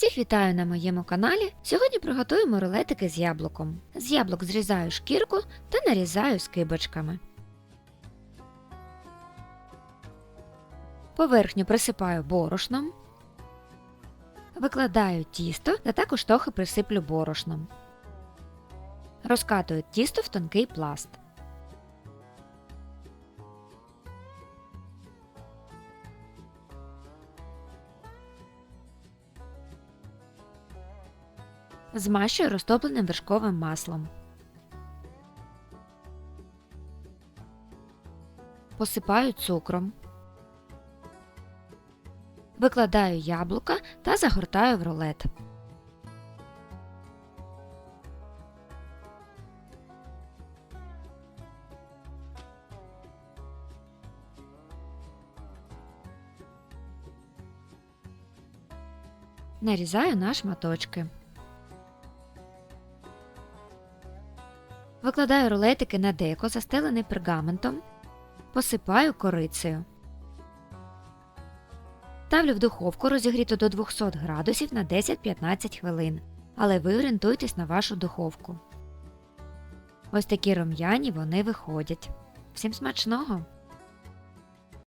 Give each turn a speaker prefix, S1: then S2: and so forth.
S1: Всіх вітаю на моєму каналі. Сьогодні приготуємо рулетики з яблуком. З яблук зрізаю шкірку та нарізаю скибочками. Поверхню присипаю борошном. Викладаю тісто та також трохи присиплю борошном. Розкатую тісто в тонкий пласт. Змащую розтопленим вершковим маслом. Посипаю цукром. Викладаю яблука та загортаю в рулет. Нарізаю на шматочки. Викладаю рулетики на деко, застелене пергаментом, посипаю корицею. Ставлю в духовку розігріту до 200 градусів на 10-15 хвилин, але ви орієнтуйтесь на вашу духовку. Ось такі рум'яні вони виходять. Всім смачного!